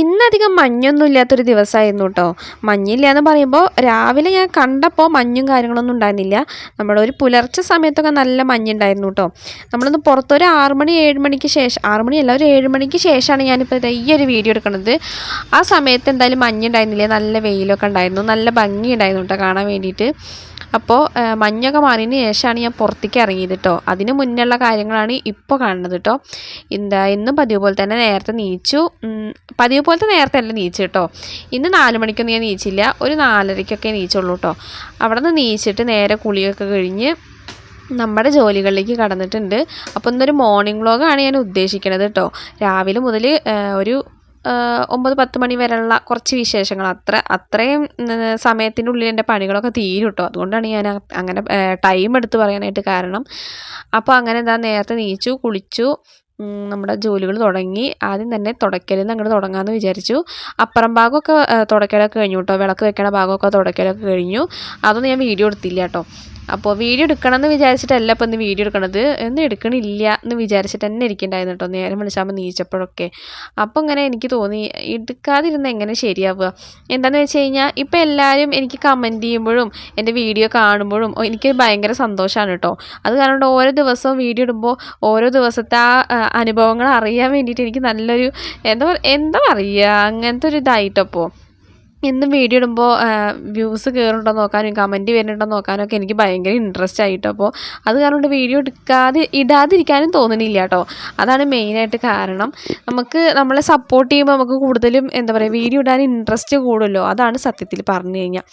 ഇന്നധികം മഞ്ഞൊന്നും ഇല്ലാത്തൊരു ദിവസമായിരുന്നു കേട്ടോ. മഞ്ഞില്ല എന്ന് പറയുമ്പോൾ രാവിലെ ഞാൻ കണ്ടപ്പോൾ മഞ്ഞും കാര്യങ്ങളൊന്നും ഉണ്ടായിരുന്നില്ല. നമ്മുടെ ഒരു പുലർച്ചെ സമയത്തൊക്കെ നല്ല മഞ്ഞുണ്ടായിരുന്നു കേട്ടോ. നമ്മളൊന്ന് പുറത്തൊരു ആറ് മണി ഏഴ് മണിക്ക് ശേഷം ആറ് മണിയല്ല ഒരു ഏഴ് മണിക്ക് ശേഷമാണ് ഞാനിപ്പോൾ ഈ ഒരു വീഡിയോ എടുക്കുന്നത് ആ സമയത്ത് എന്തായാലും മഞ്ഞുണ്ടായിരുന്നില്ല നല്ല വെയിലൊക്കെ ഉണ്ടായിരുന്നു നല്ല ഭംഗി ഉണ്ടായിരുന്നു കേട്ടോ കാണാൻ വേണ്ടിയിട്ട്. അപ്പോൾ മഞ്ഞൊക്കെ മാറിയതിന് ശേഷമാണ് ഞാൻ പുറത്തേക്ക് ഇറങ്ങിയത് കേട്ടോ അതിന് മുന്നുള്ള കാര്യങ്ങളാണ് ഇപ്പോൾ കാണുന്നത് കേട്ടോ എന്താ ഇന്നും പതിവ് പോലെ തന്നെ നേരത്തെ നീച്ചു. പതിവ് പോലത്തെ നേരത്തെ അല്ല നീച്ചു കേട്ടോ ഇന്ന് നാല് മണിക്കൊന്നും ഞാൻ നീച്ചില്ല. ഒരു നാലരയ്ക്കൊക്കെ നീച്ചുള്ളൂ കേട്ടോ അവിടെ നിന്ന് നീച്ചിട്ട് നേരെ കുളിയൊക്കെ കഴിഞ്ഞ് നമ്മുടെ ജോലികളിലേക്ക് കടന്നിട്ടുണ്ട്. അപ്പോൾ ഇന്നൊരു മോർണിംഗ് വ്ളോഗാണ് ഞാൻ ഉദ്ദേശിക്കുന്നത് കേട്ടോ രാവിലെ മുതൽ ഒരു ഒമ്പത് പത്ത് മണി വരെയുള്ള കുറച്ച് വിശേഷങ്ങൾ. അത്ര അത്രയും സമയത്തിനുള്ളിൽ എന്റെ പണികളൊക്കെ തീരും കേട്ടോ അതുകൊണ്ടാണ് ഞാൻ അങ്ങനെ ടൈം എടുത്ത് പറയാനായിട്ട് കാരണം. അപ്പോൾ അങ്ങനെ എന്താ നേരത്തെ നീച്ചു കുളിച്ചു നമ്മുടെ ജോലികൾ തുടങ്ങി. ആദ്യം തന്നെ തുടയ്ക്കലിൽ നിന്ന് അങ്ങോട്ട് തുടങ്ങാമെന്ന് വിചാരിച്ചു. അപ്പുറം ഭാഗമൊക്കെ തുടയ്ക്കലൊക്കെ കഴിഞ്ഞു കേട്ടോ വിളക്ക് വെക്കണ ഭാഗമൊക്കെ തുടയ്ക്കലൊക്കെ കഴിഞ്ഞു. അതൊന്നും ഞാൻ വീഡിയോ എടുത്തില്ല കേട്ടോ അപ്പോൾ വീഡിയോ എടുക്കണം എന്ന് വിചാരിച്ചിട്ടല്ല ഇപ്പോൾ ഇന്ന് വീഡിയോ എടുക്കണത്. എന്ന് എടുക്കണില്ല എന്ന് വിചാരിച്ചിട്ട് തന്നെ ഇരിക്കണ്ടായിരുന്നു കേട്ടോ. നേരം വിളിച്ചാകുമ്പോൾ നീച്ചപ്പോഴൊക്കെ. അപ്പോൾ ഇങ്ങനെ എനിക്ക് തോന്നി എടുക്കാതിരുന്ന എങ്ങനെ ശരിയാവുക? എന്താണെന്ന് വെച്ച് കഴിഞ്ഞാൽ ഇപ്പോൾ എല്ലാവരും എനിക്ക് കമന്റ് ചെയ്യുമ്പോഴും എന്റെ വീഡിയോ കാണുമ്പോഴും എനിക്ക് ഭയങ്കര സന്തോഷമാണ് കേട്ടോ. അത് കാരണം ഓരോ ദിവസവും വീഡിയോ ഇടുമ്പോൾ ഓരോ ദിവസത്തെ ആ അനുഭവങ്ങൾ അറിയാൻ വേണ്ടിയിട്ട് എനിക്ക് നല്ലൊരു എന്താ എന്താ പറയുക അങ്ങനത്തെ ഒരു ഇതായിട്ടപ്പോൾ എന്നും വീഡിയോ ഇടുമ്പോൾ വ്യൂസ് കയറുന്നുണ്ടോ നോക്കാനും കമന്റ് വരുന്നുണ്ടോ നോക്കാനൊക്കെ എനിക്ക് ഭയങ്കര ഇൻട്രസ്റ്റ് ആയിട്ടോ. അപ്പോൾ അത് കാരണം വീഡിയോ എടുക്കാതെ ഇടാതിരിക്കാനും തോന്നുന്നില്ല കേട്ടോ അതാണ് മെയിനായിട്ട് കാരണം. നമുക്ക് നമ്മളെ സപ്പോർട്ട് ചെയ്യുമ്പോൾ നമുക്ക് കൂടുതലും എന്താ പറയുക വീഡിയോ ഇടാൻ ഇൻട്രസ്റ്റ് കൂടുമല്ലോ. അതാണ് സത്യത്തിൽ പറഞ്ഞു കഴിഞ്ഞാൽ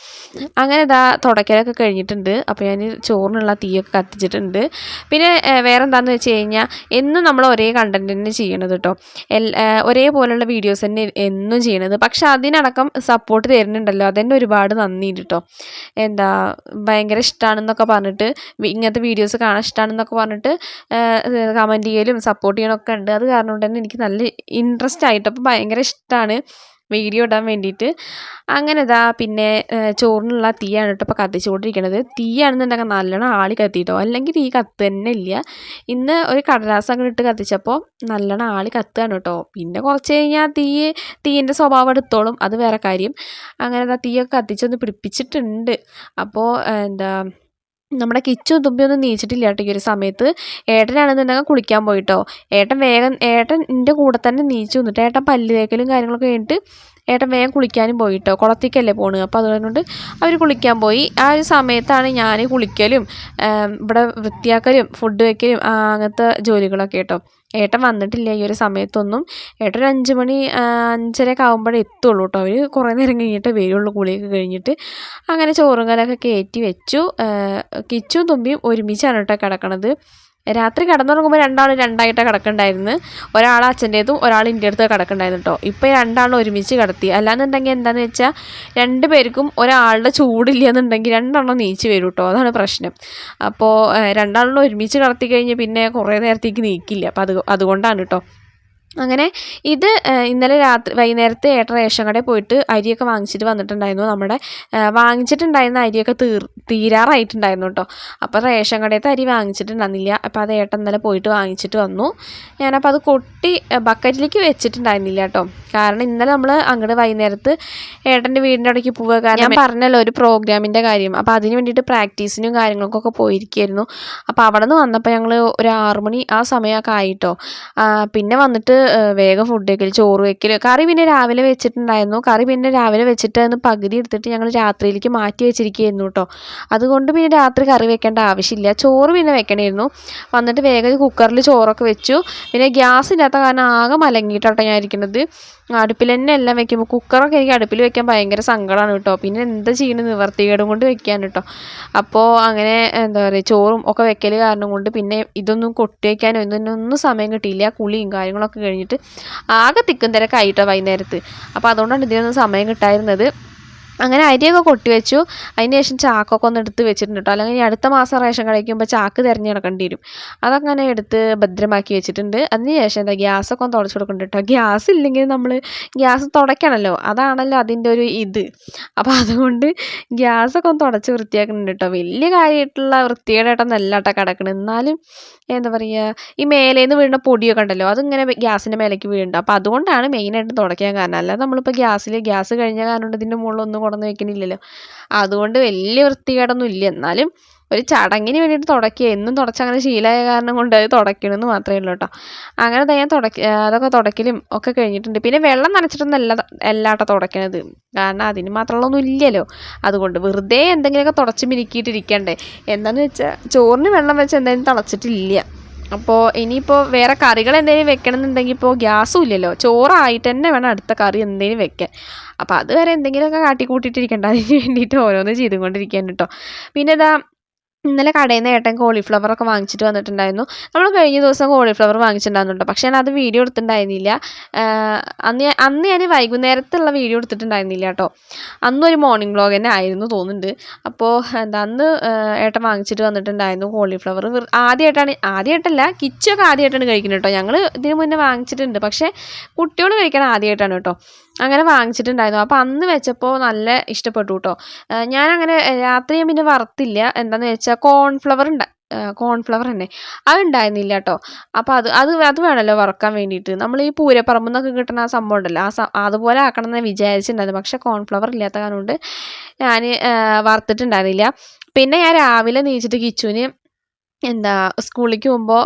അങ്ങനെ ഇതാ തുടക്കലൊക്കെ കഴിഞ്ഞിട്ടുണ്ട്. അപ്പോൾ ഞാൻ ചോറിനുള്ള തീയൊക്കെ കത്തിച്ചിട്ടുണ്ട്. പിന്നെ വേറെ എന്താണെന്ന് വെച്ച് കഴിഞ്ഞാൽ എന്നും നമ്മൾ ഒരേ കണ്ടന്റ് തന്നെ ചെയ്യണത് കേട്ടോ എൽ ഒരേപോലെയുള്ള വീഡിയോസ് തന്നെ എന്നും ചെയ്യണത്. പക്ഷെ അതിനടക്കം സപ്പോർട്ട് സപ്പോർട്ട് തരുന്നുണ്ടല്ലോ. അതന്നെ ഒരുപാട് നന്ദി കേട്ടോ എന്താ ഭയങ്കര ഇഷ്ടമാണെന്നൊക്കെ പറഞ്ഞിട്ട് ഇങ്ങനത്തെ വീഡിയോസ് കാണാൻ ഇഷ്ടമാണെന്നൊക്കെ പറഞ്ഞിട്ട് കമന്റ് ചെയ്യലും സപ്പോർട്ട് ചെയ്യണമൊക്കെ ഉണ്ട്. അത് കാരണം കൊണ്ട് തന്നെ എനിക്ക് നല്ല ഇൻട്രസ്റ്റ് ആയിട്ട്. അപ്പോൾ ഭയങ്കര ഇഷ്ടമാണ് വീഡിയോ ഇടാൻ വേണ്ടിയിട്ട്. അങ്ങനെ ഇതാ പിന്നെ ചോറിനുള്ള തീയാണ് കേട്ടോ ഇപ്പോൾ കത്തിച്ചുകൊണ്ടിരിക്കുന്നത് തീയാണെന്നുണ്ടെങ്കിൽ നല്ലോണം ആളി കത്തിയിട്ടോ അല്ലെങ്കിൽ തീ കത്ത് തന്നെ ഇല്ല. ഇന്ന് ഒരു കടലാസം അങ്ങനെ ഇട്ട് കത്തിച്ചപ്പോൾ നല്ലോണം ആളി കത്തുകയാണ് കേട്ടോ. പിന്നെ കുറച്ച് കഴിഞ്ഞാൽ തീ തീന്റെ സ്വഭാവം എടുത്തോളും അത് വേറെ കാര്യം. അങ്ങനെ ഇതാ തീയൊക്കെ കത്തിച്ചൊന്ന് പിടിപ്പിച്ചിട്ടുണ്ട്. അപ്പോൾ എന്താ നമ്മുടെ കിച്ചും തുമ്പിയൊന്നും നീച്ചിട്ടില്ല കേട്ടോ ഈ ഒരു സമയത്ത്. ഏട്ടനാണെന്നുണ്ടെങ്കിൽ കുളിക്കാൻ പോയിട്ടോ. ഏട്ടൻ വേഗം ഏട്ടൻ എന്റെ കൂടെ തന്നെ നീച്ചു വന്നിട്ട് ഏട്ടൻ പല്ല് തേക്കലും കാര്യങ്ങളൊക്കെ കഴിഞ്ഞിട്ട് ഏട്ടൻ വേഗം കുളിക്കാനും പോയിട്ടോ. കുളത്തേക്കല്ലേ പോണ്. അപ്പോൾ അതുകൊണ്ട് അവർ കുളിക്കാൻ പോയി. ആ ഒരു സമയത്താണ് ഞാൻ കുളിക്കലും ഇവിടെ വൃത്തിയാക്കലും ഫുഡ് വയ്ക്കലും അങ്ങനത്തെ ജോലികളൊക്കെ കേട്ടോ. ഏട്ടൻ വന്നിട്ടില്ല ഈ ഒരു സമയത്തൊന്നും. ഏട്ടൻ ഒരു അഞ്ച് മണി അഞ്ചരയൊക്കെ ആകുമ്പോഴേ എത്തുള്ളൂ കേട്ടോ അവർ കുറേ നേരം കഴിഞ്ഞിട്ട് വരുള്ളൂ കുളിയൊക്കെ കഴിഞ്ഞിട്ട്. അങ്ങനെ ചോറും കലൊക്കെ കയറ്റി വെച്ചു. കിച്ചും തുമ്പിയും ഒരുമിച്ചാണ് കേട്ടോ കിടക്കണത്. രാത്രി കിടന്നുറങ്ങുമ്പോൾ രണ്ടാളും രണ്ടായിട്ടാണ് കിടക്കണ്ടായിരുന്നു. ഒരാൾ അച്ഛന്റേതും ഒരാൾ എന്റെ അടുത്ത് കിടക്കണ്ടായിരുന്നു കേട്ടോ ഇപ്പോൾ രണ്ടാളും ഒരുമിച്ച് കിടത്തി. അല്ലാന്നുണ്ടെങ്കിൽ എന്താണെന്ന് വെച്ചാൽ രണ്ട് പേർക്കും ഒരാളുടെ ചൂടില്ല എന്നുണ്ടെങ്കിൽ രണ്ടെണ്ണം നീച്ച് വരും കേട്ടോ അതാണ് പ്രശ്നം. അപ്പോൾ രണ്ടാളും ഒരുമിച്ച് കിടത്തി കഴിഞ്ഞ് പിന്നെ കുറേ നേരത്തേക്ക് നീക്കില്ല. അപ്പോൾ അത് അതുകൊണ്ടാണ് കേട്ടോ അങ്ങനെ ഇത് ഇന്നലെ രാത്രി വൈകുന്നേരത്തെ ഏട്ടൻ റേഷൻ കടയിൽ പോയിട്ട് അരിയൊക്കെ വാങ്ങിച്ചിട്ട് വന്നിട്ടുണ്ടായിരുന്നു. നമ്മുടെ വാങ്ങിച്ചിട്ടുണ്ടായിരുന്ന അരിയൊക്കെ തീർ തീരാറായിട്ടുണ്ടായിരുന്നു കേട്ടോ. അപ്പോൾ റേഷൻ കടയിലത്തെ അരി വാങ്ങിച്ചിട്ടുണ്ടായിരുന്നില്ല. അപ്പോൾ അത് ഏട്ടൻ ഇന്നലെ പോയിട്ട് വാങ്ങിച്ചിട്ട് വന്നു. ഞാനപ്പോൾ അത് കൊട്ടി ബക്കറ്റിലേക്ക് വെച്ചിട്ടുണ്ടായിരുന്നില്ല കേട്ടോ. കാരണം ഇന്നലെ നമ്മൾ അങ്ങോട്ട് വൈകുന്നേരത്ത് ഏട്ടന്റെ വീടിന്റെ അവിടേക്ക് പോവുക കാരണം ഞാൻ പറഞ്ഞല്ലോ ഒരു പ്രോഗ്രാമിന്റെ കാര്യം. അപ്പോൾ അതിന് വേണ്ടിയിട്ട് പ്രാക്ടീസിനും കാര്യങ്ങൾക്കൊക്കെ പോയിരിക്കുമായിരുന്നു അപ്പോൾ അവിടെ നിന്ന് വന്നപ്പോൾ ഞങ്ങൾ ഒരു ആറുമണി ആ സമയമൊക്കെ ആയിട്ടോ. പിന്നെ വന്നിട്ട് വേഗം ഫുഡ് വെക്കൽ ചോറ് വെക്കൽ കറി പിന്നെ രാവിലെ വെച്ചിട്ടുണ്ടായിരുന്നു. കറി പിന്നെ രാവിലെ വെച്ചിട്ട് അന്ന് പകുതി എടുത്തിട്ട് ഞങ്ങൾ രാത്രിയിലേക്ക് മാറ്റി വെച്ചിരിക്കുകയായിരുന്നു കേട്ടോ അതുകൊണ്ട് പിന്നെ രാത്രി കറി വെക്കേണ്ട ആവശ്യമില്ല. ചോറ് പിന്നെ വെക്കണമായിരുന്നു. വന്നിട്ട് വേഗം കുക്കറിൽ ചോറൊക്കെ വെച്ചു. പിന്നെ ഗ്യാസ് ഇല്ലാത്ത കാരണം ആകെ മലങ്ങിയിട്ടാട്ടോ ഞാൻ ഇരിക്കുന്നത് അടുപ്പിൽ തന്നെ എല്ലാം വെക്കുമ്പോൾ കുക്കറൊക്കെ എനിക്ക് അടുപ്പിൽ വെക്കാൻ ഭയങ്കര സങ്കടമാണ് കേട്ടോ പിന്നെ എന്താ ചെയ്യുന്നത് നിവർത്തികേടും കൊണ്ട് വെക്കാൻ കേട്ടോ അപ്പോൾ അങ്ങനെ എന്താ പറയുക ചോറും ഒക്കെ വെക്കൽ കാരണം കൊണ്ട് പിന്നെ ഇതൊന്നും കൊട്ടി വയ്ക്കാനോ ഇതൊന്നും സമയം കിട്ടിയില്ല. കുളിയും കാര്യങ്ങളൊക്കെ കഴിഞ്ഞിട്ട് ആകെ തിക്കും തിരക്കായിട്ടോ വൈകുന്നേരത്ത്. അപ്പോൾ അതുകൊണ്ടാണ് ഇതിനൊന്നും സമയം കിട്ടായിരുന്നത് അങ്ങനെ അരിയൊക്കെ കൊട്ടി വെച്ചു അതിന് ശേഷം ചാക്കൊക്കെ ഒന്ന് എടുത്ത് വെച്ചിട്ടുണ്ട് കേട്ടോ അല്ലെങ്കിൽ അടുത്ത മാസം റേഷൻ കഴിക്കുമ്പോൾ ചാക്ക് തിരഞ്ഞു നടക്കേണ്ടി വരും. അതൊക്കെ അങ്ങനെ എടുത്ത് ഭദ്രമാക്കി വെച്ചിട്ടുണ്ട്. അതിന് ശേഷം എന്താ ഗ്യാസൊക്കെ ഒന്ന് തുടച്ചു കൊടുക്കുന്നുണ്ട് കേട്ടോ ഗ്യാസ് ഇല്ലെങ്കിൽ നമ്മൾ ഗ്യാസ് തുടയ്ക്കണമല്ലോ അതാണല്ലോ അതിന്റെ ഒരു ഇത്. അപ്പോൾ അതുകൊണ്ട് ഗ്യാസൊക്കെ ഒന്ന് തുടച്ച് വൃത്തിയാക്കുന്നുണ്ട് കേട്ടോ വലിയ കാര്യമായിട്ടുള്ള വൃത്തികേടായിട്ടൊന്നല്ല കേട്ടോ കിടക്കുന്നത് എന്നാലും എന്താ പറയുക ഈ മേലേന്ന് വീഴുന്ന പൊടിയൊക്കെ ഉണ്ടല്ലോ അതിങ്ങനെ ഗ്യാസിന്റെ മേലേക്ക് വീഴുന്നുണ്ട്. അപ്പോൾ അതുകൊണ്ടാണ് മെയിനായിട്ട് തുടയ്ക്കാൻ കാരണം. അല്ലാതെ നമ്മളിപ്പോൾ ഗ്യാസിൽ ഗ്യാസ് കഴിഞ്ഞ കാരണം ഇതിന്റെ മുകളിലൊന്നും കൊണ്ടുവന്ന് വെക്കണില്ലല്ലോ. അതുകൊണ്ട് വലിയ വൃത്തികേടൊന്നും ഇല്ല. എന്നാലും ഒരു ചടങ്ങിന് വേണ്ടിയിട്ട് തുടക്കുക എന്നും തുടച്ചങ്ങനെ ശീലമായ കാരണം കൊണ്ട് അത് തുടയ്ക്കണമെന്ന് മാത്രമേ ഉള്ളൂ കേട്ടോ അങ്ങനെ തന്നെ തുടക്ക അതൊക്കെ തുടയ്ക്കലും ഒക്കെ കഴിഞ്ഞിട്ടുണ്ട്. പിന്നെ വെള്ളം നനച്ചിട്ടൊന്നും അല്ല എല്ലാട്ടോ തുടയ്ക്കണത് കാരണം അതിന് മാത്രമുള്ളൊന്നും ഇല്ലല്ലോ. അതുകൊണ്ട് വെറുതെ എന്തെങ്കിലുമൊക്കെ തുടച്ച് മിനുക്കിയിട്ടിരിക്കണ്ടേ. എന്താണെന്ന് വെച്ചാൽ ചോറിന് വെള്ളം വെച്ച് എന്തായാലും തിളച്ചിട്ടില്ല. അപ്പോൾ ഇനിയിപ്പോൾ വേറെ കറികൾ എന്തെങ്കിലും വെക്കണം എന്നുണ്ടെങ്കിൽ ഇപ്പോൾ ഗ്യാസും ഇല്ലല്ലോ. ചോറായിട്ട് തന്നെ വേണം അടുത്ത കറി എന്തെങ്കിലും വെക്കാൻ. അപ്പോൾ അതുവരെ എന്തെങ്കിലുമൊക്കെ കാട്ടിക്കൂട്ടിയിട്ടിരിക്കണ്ട. അതിന് വേണ്ടിയിട്ട് ഓരോന്ന് ചെയ്തുകൊണ്ടിരിക്കാൻ കേട്ടോ. പിന്നെ ഇതാ ഇന്നലെ കടയിൽ നിന്ന് ഏട്ടൻ കോളിഫ്ലവർ ഒക്കെ വാങ്ങിച്ചിട്ട് വന്നിട്ടുണ്ടായിരുന്നു. നമ്മൾ കഴിഞ്ഞ ദിവസം കോളിഫ്ലവർ വാങ്ങിച്ചിട്ടുണ്ടായിരുന്നു പക്ഷേ ഞാൻ അത് വീഡിയോ എടുത്തിട്ടുണ്ടായിരുന്നില്ല. അന്ന് അന്ന് ഞാൻ വൈകുന്നേരത്തുള്ള വീഡിയോ എടുത്തിട്ടുണ്ടായിരുന്നില്ല കേട്ടോ. ഒരു മോർണിംഗ് വ്ളോഗ് തന്നെ ആയിരുന്നു തോന്നുന്നുണ്ട്. അപ്പോൾ എന്താ അന്ന് ഏട്ടൻ വാങ്ങിച്ചിട്ട് വന്നിട്ടുണ്ടായിരുന്നു കോളിഫ്ലവർ ആദ്യമായിട്ടാണ് ആദ്യമായിട്ടല്ല കിച്ചൊക്കെ ആദ്യമായിട്ടാണ് കഴിക്കുന്നത് കേട്ടോ. ഞങ്ങൾ ഇതിന് മുന്നേ വാങ്ങിച്ചിട്ടുണ്ട്. പക്ഷേ കുട്ടികൾ കഴിക്കാൻ ആദ്യമായിട്ടാണ് കേട്ടോ. അങ്ങനെ വാങ്ങിച്ചിട്ടുണ്ടായിരുന്നു. അപ്പോൾ അന്ന് വെച്ചപ്പോൾ നല്ല ഇഷ്ടപ്പെട്ടു കേട്ടോ ഞാനങ്ങനെ രാത്രി ഞാൻ പിന്നെ വറുത്തില്ല. എന്താണെന്ന് വെച്ചാൽ കോൺഫ്ലവർ ഉണ്ട് കോൺഫ്ലവർ തന്നെ. അത് ഉണ്ടായിരുന്നില്ല കേട്ടോ അപ്പോൾ അത് അത് അത് വേണമല്ലോ വറുക്കാൻ വേണ്ടിയിട്ട്. നമ്മൾ ഈ പൂരപ്പറമ്പിൽ നിന്നൊക്കെ കിട്ടുന്ന ആ സംഭവം ഉണ്ടല്ലോ. ആ അതുപോലെ ആക്കണം എന്ന് വിചാരിച്ചിട്ടുണ്ടായിരുന്നു. പക്ഷേ കോൺഫ്ലവർ ഇല്ലാത്ത കാരണം കൊണ്ട് ഞാൻ വറുത്തിട്ടുണ്ടായിരുന്നില്ല. പിന്നെ ഞാൻ രാവിലെ നീച്ചിട്ട് കിച്ചുവിന് എന്താ സ്കൂളിലേക്ക് പോകുമ്പോൾ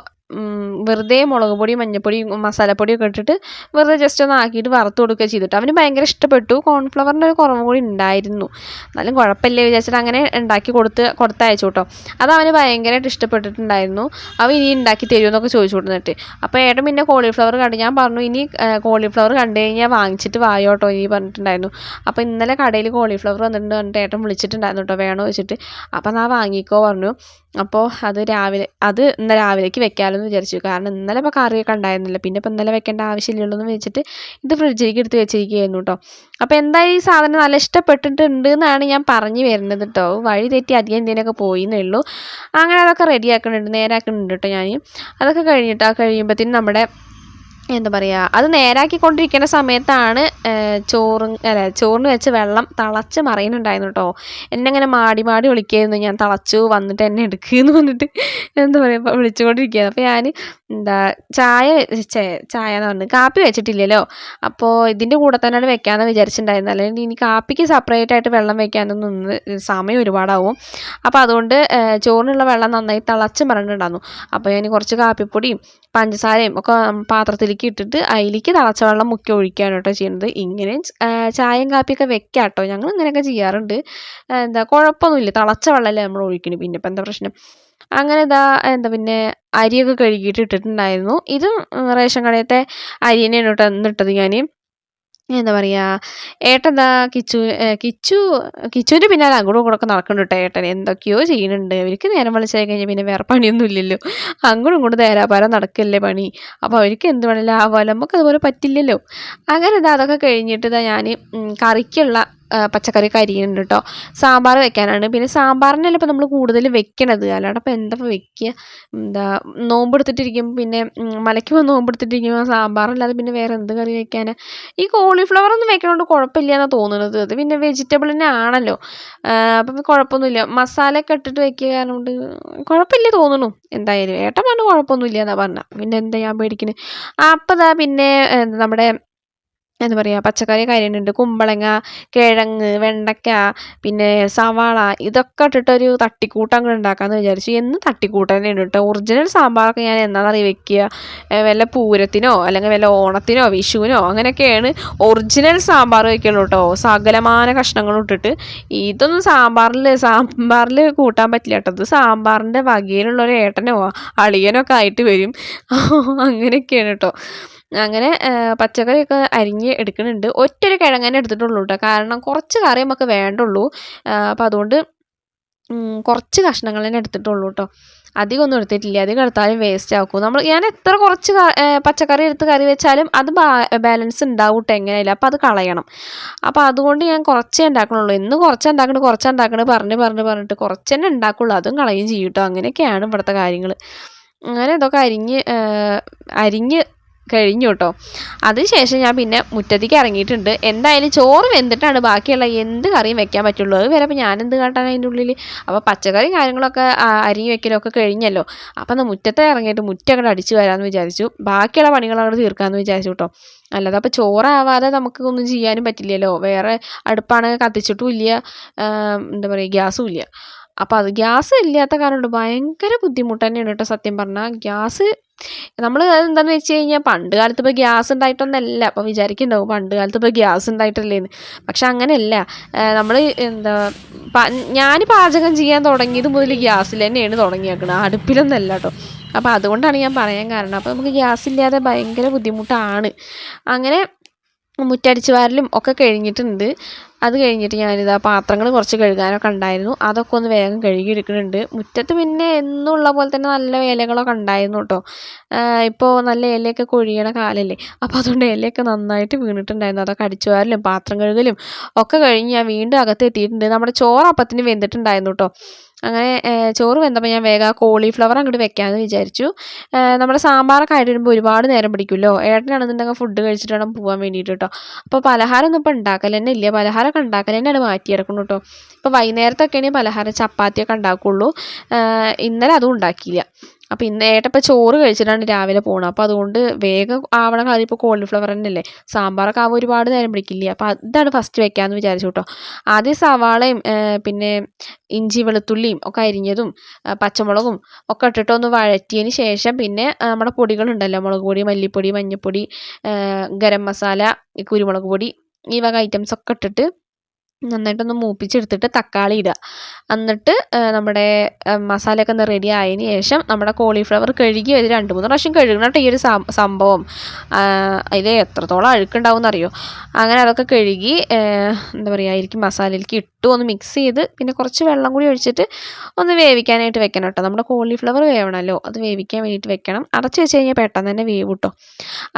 വെറുതെ മുളക് പൊടിയും മഞ്ഞൾപ്പൊടിയും മസാലപ്പൊടിയൊക്കെ ഇട്ടിട്ട് വെറുതെ ജസ്റ്റ് ഒന്ന് ആക്കിയിട്ട് വറുത്ത് കൊടുക്കുക ചെയ്തിട്ട്. അവന് ഭയങ്കര ഇഷ്ടപ്പെട്ടു. കോൺഫ്ലവറിന്റെ ഒരു കുറവ് കൂടി ഉണ്ടായിരുന്നു. എന്നാലും കുഴപ്പമില്ല വിചാരിച്ചിട്ട് അങ്ങനെ ഉണ്ടാക്കി കൊടുത്ത് കൊടുത്തയച്ചു കേട്ടോ അത് അവന് ഭയങ്കരമായിട്ട് ഇഷ്ടപ്പെട്ടിട്ടുണ്ടായിരുന്നു. അവൻ ഇനി ഉണ്ടാക്കി തരുമെന്നൊക്കെ ചോദിച്ചു കൊടുത്തിട്ട്. അപ്പോൾ ഏട്ടൻ പിന്നെ കോളിഫ്ലവർ കണ്ടു ഞാൻ പറഞ്ഞു ഇനി കോളിഫ്ലവർ കണ്ടു കഴിഞ്ഞാൽ വാങ്ങിച്ചിട്ട് വായോ കേട്ടോ ഇനി പറഞ്ഞിട്ടുണ്ടായിരുന്നു. അപ്പോൾ ഇന്നലെ കടയിൽ കോളിഫ്ലവർ വന്നിട്ടുണ്ട് പറഞ്ഞിട്ട് ഏട്ടൻ വിളിച്ചിട്ടുണ്ടായിരുന്നു കേട്ടോ വേണോ വെച്ചിട്ട്. അപ്പോൾ നാ വാങ്ങിക്കോ പറഞ്ഞു. അപ്പോൾ അത് രാവിലെ അത് ഇന്ന് രാവിലേക്ക് വെക്കാമല്ലോ എന്ന് വിചാരിച്ചു. കാരണം ഇന്നലെ ഇപ്പോൾ കറിയൊക്കെ ഉണ്ടായിരുന്നില്ല. പിന്നെ ഇപ്പോൾ ഇന്നലെ വെക്കേണ്ട ആവശ്യമില്ലല്ലോ എന്ന് വെച്ചിട്ട് ഇത് ഫ്രിഡ്ജിലേക്ക് എടുത്ത് വെച്ചിരിക്കുകയായിരുന്നു കേട്ടോ അപ്പോൾ എന്തായാലും ഈ സാധനം നല്ല ഇഷ്ടപ്പെട്ടിട്ടുണ്ട് എന്നാണ് ഞാൻ പറഞ്ഞു വരുന്നത് കേട്ടോ വഴി തെറ്റി അധികം എന്തെങ്കിലുമൊക്കെ പോയി എന്നുള്ളൂ അങ്ങനെ അതൊക്കെ റെഡിയാക്കുന്നുണ്ട് നേരാക്കുന്നുണ്ട് കേട്ടോ ഞാൻ അതൊക്കെ കഴിഞ്ഞിട്ട് ആ കഴിയുമ്പോഴത്തേനും നമ്മുടെ എന്താ പറയുക അത് നേരാക്കിക്കൊണ്ടിരിക്കുന്ന സമയത്താണ് ചോറും അല്ല ചോറിന് വെച്ച് വെള്ളം തിളച്ച് മറിയുന്നുണ്ടായിരുന്നു കേട്ടോ എന്നെ ഇങ്ങനെ മാടി മാടി വിളിക്കായിരുന്നു. ഞാൻ തിളച്ചു വന്നിട്ട് എന്നെ എടുക്കുമെന്ന് പറഞ്ഞിട്ട് എന്താ പറയുക വിളിച്ചുകൊണ്ടിരിക്കുകയാണ്. അപ്പോൾ ഞാൻ എന്താ ചായ ചായ എന്ന് പറഞ്ഞത് കാപ്പി വെച്ചിട്ടില്ലല്ലോ. അപ്പോൾ ഇതിന്റെ കൂടെ തന്നെയാണ് വെക്കാമെന്ന് വിചാരിച്ചിട്ടുണ്ടായിരുന്നു അല്ലെങ്കിൽ ഇനി കാപ്പിക്ക് സെപ്പറേറ്റ് ആയിട്ട് വെള്ളം വെക്കാനൊന്നും സമയം ഒരുപാടാവും. അപ്പോൾ അതുകൊണ്ട് ചോറിനുള്ള വെള്ളം നന്നായി തിളച്ച് മറന്നിട്ടുണ്ടായിരുന്നു അപ്പോൾ ഞാൻ കുറച്ച് കാപ്പിപ്പൊടിയും പഞ്ചസാരയും ഒക്കെ പാത്രത്തിലേക്ക് ഇട്ടിട്ട് അതിലേക്ക് തിളച്ച വെള്ളം മുക്കി ഒഴിക്കുകയാണ് കേട്ടോ ചെയ്യുന്നത് ഇങ്ങനെ ചായയും കാപ്പിയൊക്കെ വെക്കാം കേട്ടോ ഞങ്ങൾ ഇങ്ങനെയൊക്കെ ചെയ്യാറുണ്ട്. എന്താ കുഴപ്പമൊന്നുമില്ല. തിളച്ച വെള്ളമല്ലേ നമ്മൾ ഒഴിക്കണത് പിന്നെ ഇപ്പം എന്താ പ്രശ്നം? അങ്ങനെ ഇതാ എന്താ പിന്നെ അരിയൊക്കെ കഴുകിയിട്ട് ഇട്ടിട്ടുണ്ടായിരുന്നു. ഇത് റേഷൻ കടയത്തെ അരി തന്നെയാണ് കേട്ടോ എന്നിട്ടത് ഞാൻ എന്താ പറയുക ഏട്ടൻ എന്താ കിച്ചു കിച്ചു കിച്ചുവിന്റെ പിന്നാലെ അങ്ങോട്ടും ഇങ്ങോട്ടും നടക്കുന്നുണ്ട് കേട്ടോ ഏട്ടൻ എന്തൊക്കെയോ ചെയ്യുന്നുണ്ട്. അവർക്ക് നേരം വിളിച്ചായി കഴിഞ്ഞാൽ പിന്നെ വേറെ പണിയൊന്നും ഇല്ലല്ലോ അങ്ങോട്ടും ഇങ്ങോട്ടും നേരാപാരം നടക്കല്ലേ പണി. അപ്പോൾ അവർക്ക് എന്ത് വേണമല്ലോ ആ നമുക്ക് അതുപോലെ പറ്റില്ലല്ലോ. അങ്ങനെ ഇതാ അതൊക്കെ കഴിഞ്ഞിട്ട് ഇതാ ഞാൻ കറിക്കുള്ള പച്ചക്കറിയൊക്കെ കരിയുണ്ട് കേട്ടോ സാമ്പാർ വെക്കാനാണ്. പിന്നെ സാമ്പാറിനല്ല ഇപ്പോൾ നമ്മൾ കൂടുതൽ വെക്കണത്? അല്ലാണ്ട് ഇപ്പോൾ എന്താ വെക്കുക? എന്താ നോമ്പെടുത്തിട്ടിരിക്കും പിന്നെ മലയ്ക്ക് നോമ്പെടുത്തിട്ടിരിക്കുമ്പോൾ സാമ്പാറല്ലാതെ പിന്നെ വേറെ എന്ത് കറി വെക്കാൻ? ഈ കോളിഫ്ലവർ ഒന്നും വെക്കണോണ്ട് കുഴപ്പമില്ല എന്നാണ് തോന്നുന്നത് അത് പിന്നെ വെജിറ്റബിൾ തന്നെ ആണല്ലോ. അപ്പം കുഴപ്പമൊന്നുമില്ല. മസാലയൊക്കെ ഇട്ടിട്ട് വെക്കുക കാരണം കൊണ്ട് കുഴപ്പമില്ല തോന്നുന്നു എന്തായാലും ഏട്ടൻ പറഞ്ഞു കുഴപ്പമൊന്നുമില്ല എന്നാണ് പറഞ്ഞത് പിന്നെ എന്താ ഞാൻ പേടിക്കുന്നത് അപ്പം ഇതാ പിന്നെ നമ്മുടെ എന്താ പറയുക പച്ചക്കറി കാര്യമുണ്ട് കുമ്പളങ്ങ കിഴങ്ങ് വെണ്ടയ്ക്ക പിന്നെ സവാള ഇതൊക്കെ ഇട്ടിട്ടൊരു തട്ടിക്കൂട്ട് അങ്ങ് ഉണ്ടാക്കാമെന്ന് വിചാരിച്ചു. എന്നും തട്ടിക്കൂട്ട് തന്നെയാണ് കേട്ടോ. ഒറിജിനൽ സാമ്പാറൊക്കെ ഞാൻ എന്നാണെന്നറിയ വെക്കുക വല്ല പൂരത്തിനോ അല്ലെങ്കിൽ വല്ല ഓണത്തിനോ വിഷുവിനോ അങ്ങനെയൊക്കെയാണ് ഒറിജിനൽ സാമ്പാർ വയ്ക്കുള്ളൂ കേട്ടോ. സകലമാന കഷ്ണങ്ങളും ഇട്ടിട്ട് ഇതൊന്നും സാമ്പാറിൽ സാമ്പാറിൽ കൂട്ടാൻ പറ്റില്ല കേട്ടോ. ഇത് സാമ്പാറിന്റെ വകയിലുള്ള ഒരു ഏട്ടനോ അളിയനോ ഒക്കെ ആയിട്ട് വരും. അങ്ങനെയൊക്കെയാണ് കേട്ടോ. അങ്ങനെ പച്ചക്കറിയൊക്കെ അരിഞ്ഞ് എടുക്കുന്നുണ്ട് ഒറ്റൊരു കിഴങ്ങനെ എടുത്തിട്ടുള്ളൂ കേട്ടോ കാരണം കുറച്ച് കറി നമുക്ക് വേണ്ടുള്ളൂ. അപ്പം അതുകൊണ്ട് കുറച്ച് കഷ്ണങ്ങൾ തന്നെ എടുത്തിട്ടുള്ളൂ കേട്ടോ അധികം ഒന്നും എടുത്തിട്ടില്ല. അധികം എടുത്താലും വേസ്റ്റ് ആക്കും. നമ്മൾ ഞാൻ എത്ര കുറച്ച് പച്ചക്കറി എടുത്ത് കറി വെച്ചാലും അത് ബാലൻസ് ഉണ്ടാവും കേട്ടോ എങ്ങനെയായാലും അപ്പോൾ അത് കളയണം. അപ്പോൾ അതുകൊണ്ട് ഞാൻ കുറച്ചേ ഉണ്ടാക്കണുള്ളൂ. ഇന്ന് കുറച്ചേ ഉണ്ടാക്കണത് കുറച്ചേ ഉണ്ടാക്കണത് പറഞ്ഞ് പറഞ്ഞ് പറഞ്ഞിട്ട് കുറച്ച് തന്നെ ഉണ്ടാക്കുള്ളൂ. അതും കളയും ചെയ്യും കേട്ടോ അങ്ങനെയൊക്കെയാണ് ഇവിടുത്തെ കാര്യങ്ങൾ അങ്ങനെ ഇതൊക്കെ അരിഞ്ഞ് അരിഞ്ഞ് കഴിഞ്ഞു കേട്ടോ അതിനുശേഷം ഞാൻ പിന്നെ മുറ്റത്തേക്ക് ഇറങ്ങിയിട്ടുണ്ട്. എന്തായാലും ചോറ് വെന്തിട്ടാണ് ബാക്കിയുള്ള എന്ത് കറിയും വെക്കാൻ പറ്റുള്ളൂ. അത് വരെ അപ്പോൾ ഞാനെന്ത് കാട്ടാൻ അതിന്റെ ഉള്ളിൽ അപ്പോൾ പച്ചക്കറി കാര്യങ്ങളൊക്കെ അരിഞ്ഞു വെക്കലൊക്കെ കഴിഞ്ഞല്ലോ. അപ്പം എന്നാൽ മുറ്റത്തെ ഇറങ്ങിയിട്ട് മുറ്റം അടിച്ചു വരാമെന്ന് വിചാരിച്ചു. ബാക്കിയുള്ള പണികൾ അങ്ങോട്ട് തീർക്കാമെന്ന് വിചാരിച്ചു കേട്ടോ. അല്ലാതെ അപ്പോൾ ചോറാവാതെ നമുക്ക് ഒന്നും ചെയ്യാനും പറ്റില്ലല്ലോ. വേറെ അടുപ്പാണ് കത്തിച്ചിട്ടും ഇല്ല. എന്താ പറയുക ഗ്യാസും ഇല്ല. അപ്പോൾ അത് ഗ്യാസ് ഇല്ലാത്ത കാരണം ഭയങ്കര ബുദ്ധിമുട്ട് തന്നെയാണ് കേട്ടോ സത്യം പറഞ്ഞാൽ ഗ്യാസ് നമ്മൾ എന്താണെന്ന് വെച്ച് കഴിഞ്ഞാൽ പണ്ട് കാലത്ത് ഇപ്പോൾ ഗ്യാസ് ഉണ്ടായിട്ടൊന്നല്ല അപ്പോൾ വിചാരിക്കുന്നുണ്ടാവും പണ്ട് കാലത്ത് ഇപ്പോൾ ഗ്യാസ് ഉണ്ടായിട്ടല്ലേന്ന് പക്ഷെ അങ്ങനെയല്ല. നമ്മൾ എന്താ ഞാൻ പാചകം ചെയ്യാൻ തുടങ്ങിയത് മുതൽ ഗ്യാസിൽ തന്നെയാണ് തുടങ്ങിയേക്കുന്നത് അടുപ്പിലൊന്നല്ല കേട്ടോ അപ്പോൾ അതുകൊണ്ടാണ് ഞാൻ പറയാൻ കാരണം. അപ്പോൾ നമുക്ക് ഗ്യാസ് ഇല്ലാതെ ഭയങ്കര ബുദ്ധിമുട്ടാണ്. അങ്ങനെ മുറ്റടിച്ചു വാരലും ഒക്കെ കഴിഞ്ഞിട്ടുണ്ട്. അത് കഴിഞ്ഞിട്ട് ഞാനിതാ പാത്രങ്ങൾ കുറച്ച് കഴുകാനൊക്കെ ഉണ്ടായിരുന്നു. അതൊക്കെ ഒന്ന് വേഗം കഴുകി എടുക്കുന്നുണ്ട്. മുറ്റത്ത് പിന്നെ എന്നുള്ള പോലെ തന്നെ നല്ല ഇലകളൊക്കെ ഉണ്ടായിരുന്നു കേട്ടോ ഇപ്പോൾ നല്ല ഇലയൊക്കെ കൊഴിയണ കാലല്ലേ. അപ്പോൾ അതുകൊണ്ട് ഇലയൊക്കെ നന്നായിട്ട് വീണിട്ടുണ്ടായിരുന്നു. അതൊക്കെ അടിച്ചു പാത്രം കഴുകലും ഒക്കെ കഴിഞ്ഞ് ഞാൻ വീണ്ടും അകത്ത് എത്തിയിട്ടുണ്ട്. നമ്മുടെ ചോറ് അപ്പത്തിന് വെന്തിട്ടുണ്ടായിരുന്നു കേട്ടോ അങ്ങനെ ചോറ് വെന്തപ്പോൾ ഞാൻ വേഗം കോളിഫ്ലവർ അങ്ങോട്ട് വെക്കാമെന്ന് വിചാരിച്ചു. നമ്മുടെ സാമ്പാറൊക്കെ ആയിട്ട് വരുമ്പോൾ ഒരുപാട് നേരം പിടിക്കുമല്ലോ ഏട്ടനാണെന്നുണ്ടെങ്കിൽ ഫുഡ് കഴിച്ചിട്ട് വേണം പോകാൻ വേണ്ടിയിട്ട് കേട്ടോ അപ്പോൾ പലഹാരമൊന്നും ഇപ്പോൾ ഉണ്ടാക്കൽ തന്നെ ഇല്ല. പലഹാരമൊക്കെ ഉണ്ടാക്കൽ തന്നെയാണ് മാറ്റി കിടക്കുന്നു കേട്ടോ ഇപ്പോൾ വൈകുന്നേരത്തൊക്കെയാണ് പലഹാരം ചപ്പാത്തിയൊക്കെ ഉണ്ടാക്കുള്ളൂ. ഇന്നലെ അതും ഉണ്ടാക്കിയില്ല. അപ്പോൾ ഇന്ന് ഏട്ടപ്പം ചോറ് കഴിച്ചിട്ടാണ് രാവിലെ പോകണം അപ്പോൾ അതുകൊണ്ട് വേഗം ആവണ കാര്യം ഇപ്പോൾ കോളിഫ്ലവർ തന്നെയല്ലേ? സാമ്പാറൊക്കെ ആവുമ്പോൾ ഒരുപാട് നേരം പിടിക്കില്ലേ? അപ്പോൾ അതാണ് ഫസ്റ്റ് വെക്കാമെന്ന് വിചാരിച്ചു കേട്ടോ ആദ്യം സവാളയും പിന്നെ ഇഞ്ചി വെളുത്തുള്ളിയും ഒക്കെ അരിഞ്ഞതും പച്ചമുളകും ഒക്കെ ഇട്ടിട്ട് ഒന്ന് വഴറ്റിയതിന് ശേഷം പിന്നെ നമ്മുടെ പൊടികളുണ്ടല്ലോ. മുളക് പൊടി മല്ലിപ്പൊടി മഞ്ഞൾപ്പൊടി ഗരം മസാല കുരുമുളക് പൊടി ഈ വക ഐറ്റംസ് ഒക്കെ ഇട്ടിട്ട് നന്നായിട്ടൊന്ന് മൂപ്പിച്ചെടുത്തിട്ട് തക്കാളി ഇടുക. എന്നിട്ട് നമ്മുടെ മസാലയൊക്കെ ഒന്ന് റെഡി ആയതിന് ശേഷം നമ്മുടെ കോളിഫ്ലവർ കഴുകി ഒരു രണ്ട് മൂന്ന് പ്രാവശ്യം കഴുകണം കേട്ടോ ഈ ഒരു സംഭവം. അതിൽ എത്രത്തോളം അഴുക്കുണ്ടാവും എന്നറിയോ അങ്ങനെ അതൊക്കെ കഴുകി എന്താ പറയുക അതിലേക്ക് മസാലയിലേക്ക് ഇട്ടു ഒന്ന് മിക്സ് ചെയ്ത് പിന്നെ കുറച്ച് വെള്ളം കൂടി ഒഴിച്ചിട്ട് ഒന്ന് വേവിക്കാനായിട്ട് വെക്കണം കേട്ടോ നമ്മുടെ കോളിഫ്ലവർ വേവണമല്ലോ അത് വേവിക്കാൻ വേണ്ടിയിട്ട് വെക്കണം. അടച്ച് വെച്ച് കഴിഞ്ഞാൽ പെട്ടെന്ന് തന്നെ വേവ് കേട്ടോ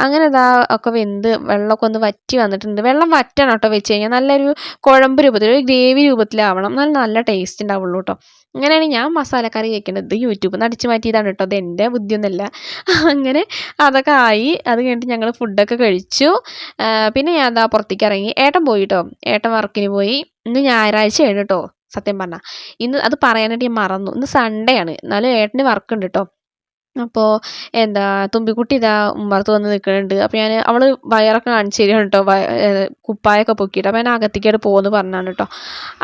അങ്ങനെ ഇതാ ഒക്കെ വെന്ത് വെള്ളമൊക്കെ ഒന്ന് വറ്റി വന്നിട്ടുണ്ട്. വെള്ളം വറ്റണം കേട്ടോ വെച്ച് കഴിഞ്ഞാൽ നല്ലൊരു കുഴമ്പ് രൂപത്തിൽ ഒരു ഗ്രേവി രൂപത്തിലാവണം നല്ല നല്ല ടേസ്റ്റ് ഉണ്ടാവുള്ളൂ കേട്ടോ അങ്ങനെയാണ് ഞാൻ മസാലക്കറി കറി ഇത് യൂട്യൂബിൽ നിന്ന് അടിച്ചു മാറ്റിയതാണ് കേട്ടോ അത് എന്റെ ബുദ്ധിയൊന്നുമല്ല അങ്ങനെ അതൊക്കെ ആയി. അത് കഴിഞ്ഞിട്ട് ഞങ്ങൾ ഫുഡൊക്കെ കഴിച്ചു. പിന്നെ ഞാൻ അതാ പുറത്തേക്ക് ഇറങ്ങി ഏട്ടൻ പോയി കേട്ടോ ഏട്ടൻ വർക്കിന് പോയി. ഇന്ന് ഞായറാഴ്ചയാണ് കേട്ടോ സത്യം പറഞ്ഞാൽ ഇന്ന് അത് പറയാനായിട്ട് ഞാൻ മറന്നു. ഇന്ന് സൺഡേ ആണ്. എന്നാലും ഏട്ടന് വർക്ക് ഉണ്ട് കേട്ടോ അപ്പോൾ എന്താ തുമ്പിക്കുട്ടി ഇതാ ഉമ്മറത്ത് വന്ന് നിൽക്കുന്നുണ്ട് അപ്പോൾ ഞാൻ അവൾ വയറൊക്കെ കാണിച്ചു തരികയാണ് കേട്ടോ കുപ്പായൊക്കെ പൊക്കിയിട്ട്. അപ്പോൾ ഞാൻ അകത്തേക്കായിട്ട് പോകുമെന്ന് പറഞ്ഞാണ് കേട്ടോ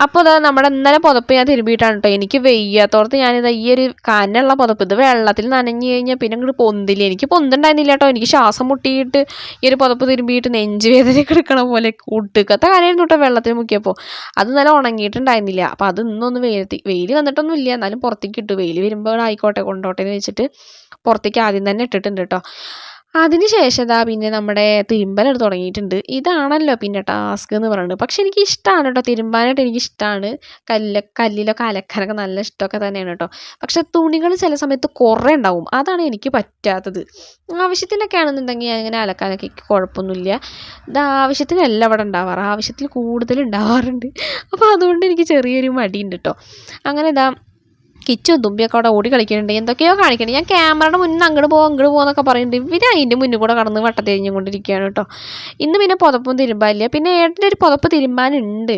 അപ്പോൾ ഇതാ നമ്മുടെ ഇന്നലെ പുതപ്പ് ഞാൻ തിരുമ്പിയിട്ടാണ് കേട്ടോ എനിക്ക് വെയ്യാത്തോടത്ത് ഞാനിതാ ഈ ഒരു കനുള്ള പുതപ്പ്. ഇത് വെള്ളത്തിൽ നനഞ്ഞു കഴിഞ്ഞാൽ പിന്നെ അങ്ങോട്ട് പൊന്തില്ല. എനിക്ക് പൊന്തുണ്ടായിരുന്നില്ല കേട്ടോ എനിക്ക് ശ്വാസം മുട്ടിയിട്ട് ഈ ഒരു പുതപ്പ് തിരുമ്പിയിട്ട് നെഞ്ച് വേദനയൊക്കെ എടുക്കണ പോലെ കൂട്ടുക്കത്തെ കാര്യമായിരുന്നു കേട്ടോ വെള്ളത്തിൽ മുക്കിയപ്പോൾ അത് നല്ല ഉണങ്ങിയിട്ടുണ്ടായിരുന്നില്ല. അപ്പോൾ അത് ഇന്നൊന്ന് വെയിലത്തി വെയിൽ വന്നിട്ടൊന്നും ഇല്ല എന്നാലും പുറത്തേക്ക് ഇട്ടു. വെയിൽ വരുമ്പോൾ ആയിക്കോട്ടെ കൊണ്ടോട്ടെ എന്ന് വെച്ചിട്ട് പുറത്തേക്ക് ആദ്യം തന്നെ ഇട്ടിട്ടുണ്ട് കേട്ടോ അതിനുശേഷം ഇതാ പിന്നെ നമ്മുടെ തിരുമ്പലെടുത്ത് തുടങ്ങിയിട്ടുണ്ട്. ഇതാണല്ലോ പിന്നെ ടാസ്ക് എന്ന് പറയുന്നത്. പക്ഷെ എനിക്ക് ഇഷ്ടമാണ് കേട്ടോ തിരുമ്പാനായിട്ട് എനിക്ക് ഇഷ്ടമാണ് കല്ല് കല്ലിലൊക്കെ അലക്കാനൊക്കെ നല്ല ഇഷ്ടമൊക്കെ തന്നെയാണ് കേട്ടോ പക്ഷെ തുണികൾ ചില സമയത്ത് കുറേ ഉണ്ടാവും. അതാണ് എനിക്ക് പറ്റാത്തത്. ആവശ്യത്തിനൊക്കെ ആണെന്നുണ്ടെങ്കിൽ ഞാൻ ഇങ്ങനെ അലക്കാനൊക്കെ എനിക്ക് കുഴപ്പമൊന്നുമില്ല. ഇത് ആവശ്യത്തിനല്ല ഇവിടെ ഉണ്ടാവാറ്. ആവശ്യത്തിൽ കൂടുതൽ ഉണ്ടാവാറുണ്ട്. അപ്പോൾ അതുകൊണ്ട് എനിക്ക് ചെറിയൊരു മടിയുണ്ട് കേട്ടോ അങ്ങനെ ഇതാ കിച്ചും തുമ്പിയൊക്കെ അവിടെ ഓടി കളിക്കുന്നുണ്ട്. എന്തൊക്കെയോ കാണിക്കുന്നുണ്ട്. ഞാൻ ക്യാമറയുടെ മുന്നിൽ അങ്ങോട്ട് പോകും അങ്ങോട്ട് പോകുന്നൊക്കെ പറയുന്നുണ്ട്. ഇവർ അതിന്റെ മുന്നിൽ കൂടെ കടന്ന് വട്ടത്തിരിഞ്ഞും കൊണ്ടിരിക്കുകയാണ് കേട്ടോ. ഇന്ന് പിന്നെ പുതപ്പും തിരുമ്പാനില്ല. പിന്നെ ഏട്ടന്റെ ഒരു പുതപ്പ് തിരുമ്പാനുണ്ട്.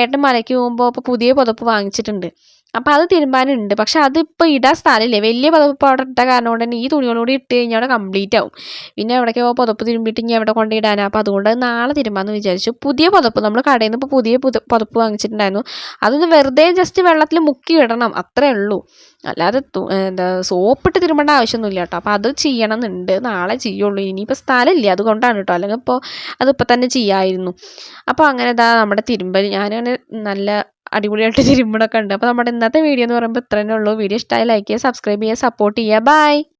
ഏട്ടൻ മലയ്ക്ക് പോകുമ്പോൾ ഇപ്പോൾ പുതിയ പുതപ്പ് വാങ്ങിച്ചിട്ടുണ്ട്. അപ്പോൾ അത് തീരുമാനമുണ്ട്. പക്ഷെ അതിപ്പോൾ ഇടാൻ സ്ഥലമില്ലേ. വലിയ പുതപ്പ് അവിടെ ഇട്ട കാരണം കൊണ്ട് തന്നെ ഈ തുണികളോട് ഇട്ട് കഴിഞ്ഞാൽ അവിടെ കംപ്ലീറ്റ് ആവും. പിന്നെ എവിടേക്കോ പുതപ്പ് തിരുമ്പിയിട്ട് ഇനി അവിടെ കൊണ്ട് ഇടാനാണ് അപ്പോൾ അതുകൊണ്ട് അത് നാളെ തിരുമ്പാന്ന് വിചാരിച്ചു. പുതിയ പുതപ്പ് നമ്മൾ കടയിൽ നിന്ന് ഇപ്പോൾ പുതിയ പുത പുതപ്പ് വാങ്ങിച്ചിട്ടുണ്ടായിരുന്നു. അതൊന്ന് വെറുതെ ജസ്റ്റ് വെള്ളത്തിൽ മുക്കി ഇടണം. അത്രേ ഉള്ളൂ. അല്ലാതെ എന്താ സോപ്പിട്ട് തിരുമ്പേണ്ട ആവശ്യമൊന്നുമില്ല കേട്ടോ. അപ്പോൾ അത് ചെയ്യണം എന്നുണ്ട് നാളെ ചെയ്യുള്ളൂ. ഇനിയിപ്പോൾ സ്ഥലമില്ല. അതുകൊണ്ടാണ് കേട്ടോ. അല്ലെങ്കിൽ ഇപ്പോൾ അതിപ്പോൾ തന്നെ ചെയ്യാമായിരുന്നു അപ്പോൾ അങ്ങനെ ഇതാ നമ്മുടെ തിരുമ്പൽ. ഞാനങ്ങനെ നല്ല അടിപൊളിയായിട്ട് തിരുമ്പണൊക്കെ ഉണ്ട്. അപ്പോൾ നമ്മുടെ ഇന്നത്തെ വീഡിയോ എന്ന് പറയുമ്പോൾ ഇത്രേ ഉള്ളൂ. വീഡിയോ ഇഷ്ടമായി ലൈക്ക് ചെയ്യുക സബ്സ്ക്രൈബ് ചെയ്യുക സപ്പോർട്ട് ചെയ്യുക. ബൈ